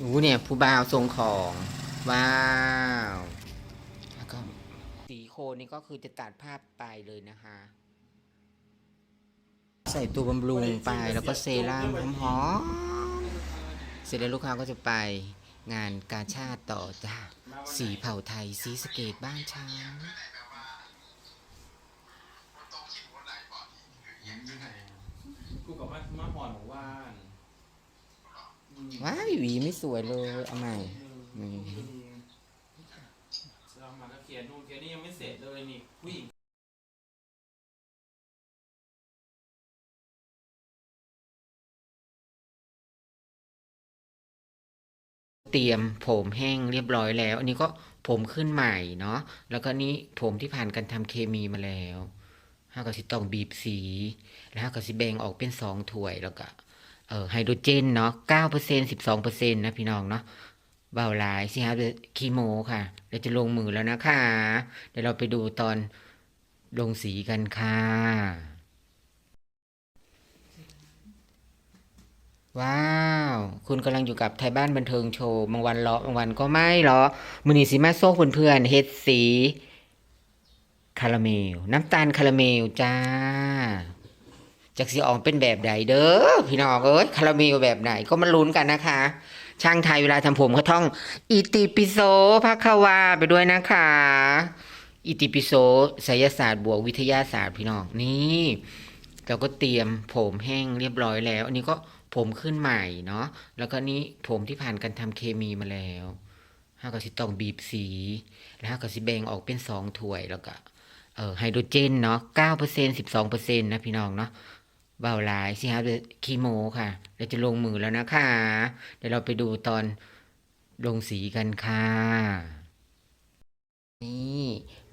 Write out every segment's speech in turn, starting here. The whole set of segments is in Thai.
ดูเนี่ยผู้บ่าวทรงของ ว้าวแล้วก็สีโคนนี่ก็คือจะตัดภาพไปเลยนะคะ ใส่ตัวบำรุงไปแล้วก็เซรั่มหอมๆเสร็จแล้วลูกค้าก็จะไปงานกาชาติต่อจ้าสีเผ่าไทยสีสเกตบ้านช้าง กูกับมามาหอนของว่าน ว้ายหวีไม่สวยเลยเอาใหม่นี่เรามาก็เคลียร์นู่นเคลียร์นี่ยังไม่เสร็จเลยนี่ผู้หญิงเตรียมผมแห้งเรียบร้อยแล้ว อันนี้ก็ผมขึ้นใหม่เนาะแล้วก็นี่ผมที่ผ่านการทำเคมีมาแล้วห้าก็สิต้องบีบสี แล้วห้าก็สิแบ่งออกเป็นสองถ้วยแล้วก็ เอ่อไฮโดรเจนเนาะเก้าเปอร์เซ็นสิบสองเปอร์เซ็นนะพี่น้องเนาะเบาหลายสิครับคีโมค่ะเดี๋ยวจะลงมือแล้วนะคะ เดี๋ยวเราไปดูตอนลงสีกันค่ะ ว้าว คุณกำลังอยู่กับไทยบ้านบันเทิงโชว์บางวันเลาะบางวันก็ไม่เลาะมือนีสิมาโซ่เพื่อนเฮ็ดสี คาราเมล น้ำตาลคาราเมลจ้า จากสีออกเป็นแบบใดเด้อพี่น้องเอ้ยคาราเมลแบบไหนก็มาลุ้นกันนะคะ ช่างไทยเวลาทำผมเขาท่อง อิติปิโสภควาไปด้วยนะคะ อิติปิโสไสยศาสตร์บวกวิทยาศาสตร์พี่น้องนี่เราก็เตรียมผมแห้งเรียบร้อยแล้ว อันนี้ก็ผมขึ้นใหม่เนาะแล้วก็นี่ผมที่ผ่านการทำเคมีมาแล้วห้าก็สิต้องบีบสีแล้วห้าก็สิแบ่งออกเป็นสองถ้วยแล้วก็เอ่อไฮโดรเจนเนาะเก้าเปอร์เซ็นสิบสองเปอร์เซ็นนะพี่น้องเนาะ เบาหลายสิครับคีโมค่ะเดี๋ยวจะลงมือแล้วนะคะ เดี๋ยวเราไปดูตอนลงสีกันค่ะ นี่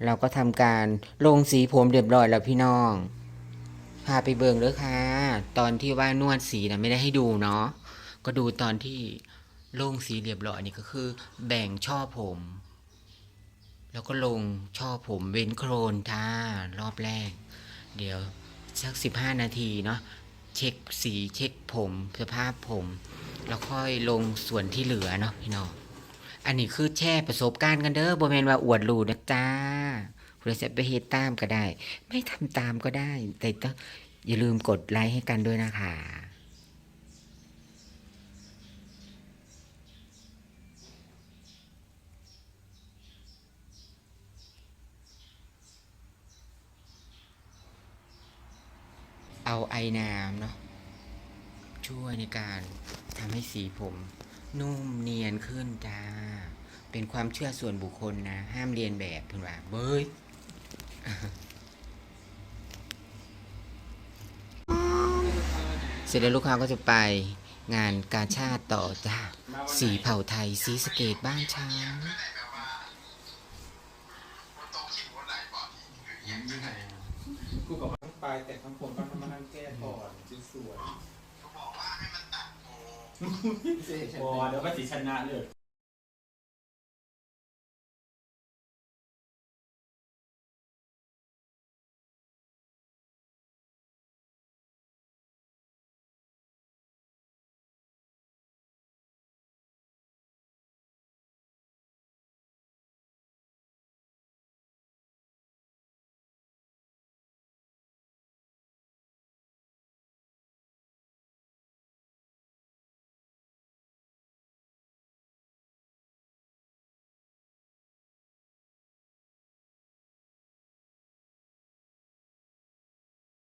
เราก็ทำการลงสีผมเรียบร้อยแล้วพี่น้องพาไปเบิ่งเลยค่ะ ตอนที่ว่านวดสีนะไม่ได้ให้ดูเนาะก็ดูตอนที่ลงสีเรียบร้อยนี่ก็คือ แบ่งช่อผม แล้วก็ลงช่อผมเว้นโครนจ้ารอบแรก เดี๋ยว สักสิบห้านาทีเนาะเช็คสีเช็คผมสภาพผม แล้วค่อยลงส่วนที่เหลือเนาะพี่น้องอันนี้คือแช่ประสบการณ์กันเด้อบ่แมนว่าอวดรูนะจ้าคุณจะไปเฮ็ดตามก็ได้ ไม่ทำตามก็ได้ แต่ต้องอย่าลืมกดไลค์ให้กันด้วยนะคะ เอาไอน้ำเนาะช่วยในการทำให้สีผม นุ่มเนียนขึ้นจ้า เป็นความเชื่อส่วนบุคคลนะ ห้ามเรียนแบบเพื่อนว่าเบ้ยเสร็จแล้วลูกค้าก็จะไปงานกาชาติต่อจ้า สีเผ่าไทยสีสเกตบ้านช้าง กูกับทั้งปลายแต่ทั้งผมก็ทำมานั่งแก้ก่อนชิ้นส่วนบอเดี๋ยวก็สิชนะเลย